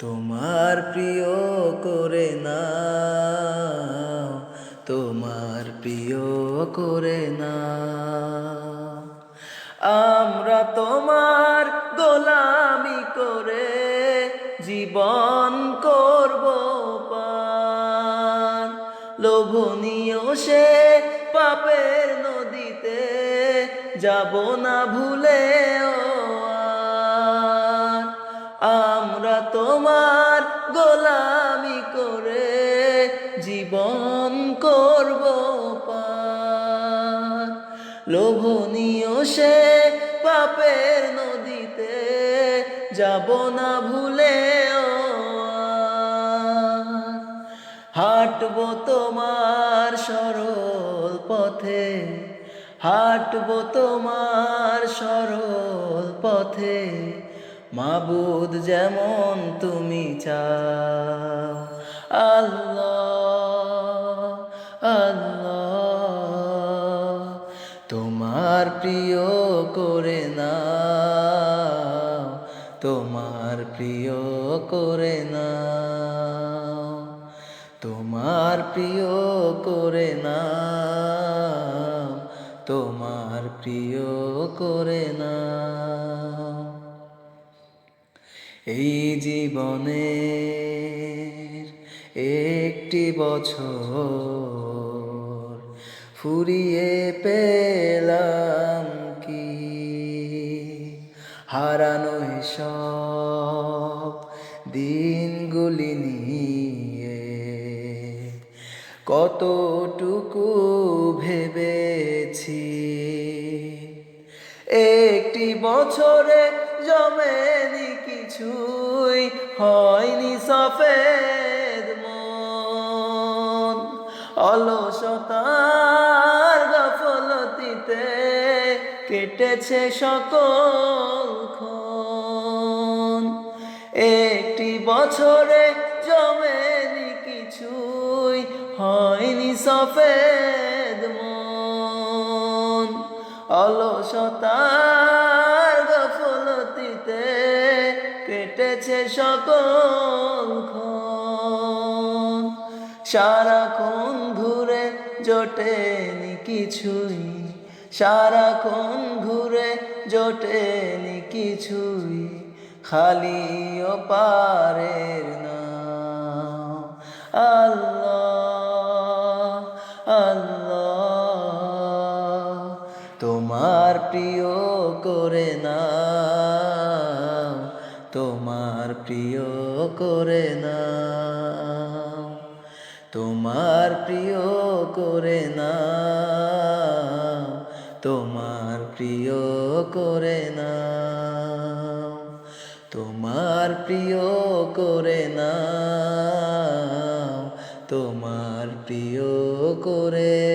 তোমার প্রিয় করে না তোমার প্রিয় করে না আমরা তোমার গোলামি করে জীবন করব পার লোভনীয় সে পাপের নদীতে যাব না ভুলে তোমার গোলামি করে জীবন করব লোভনীয় সে পাপের নদীতে যাব না ভুলে হাঁটবো তোমার সরল পথে, হাঁটবো তোমার সরল পথে মাবুদ যেমন তুমি চাও। আল্লাহ আল্লাহ, তোমার প্রিয় করে না তোমার প্রিয় করে না তোমার প্রিয় করে না তোমার প্রিয় করে না এই জীবনের একটি বছর ফুরিয়ে পেলাম কি? হারানো সব দিনগুলি নিয়ে কতটুকু ভেবেছি? একটি বছরে জমেনি কিছুই হয়নি সফেদ মন। অলসতার গফলতিতে কেটেছে সকল ক্ষণ। একটি বছরে জমেনি কিছুই হয়নি সফেদ মন। অলসতার গফলতিতে কেটেছে সকল ক্ষণ। সারাক্ষণ ঘুরে জোটেনি কিছুই, সারাক্ষণ ঘুরে জোটেনি কিছুই, খালি ও পারের না আল্লাহ আল্লাহ, তোমার প্রিয় করে না তোমার প্রিয় করে না। তোমার প্রিয় করে না। তোমার প্রিয় করে না। তোমার প্রিয় করে না। তোমার প্রিয় করে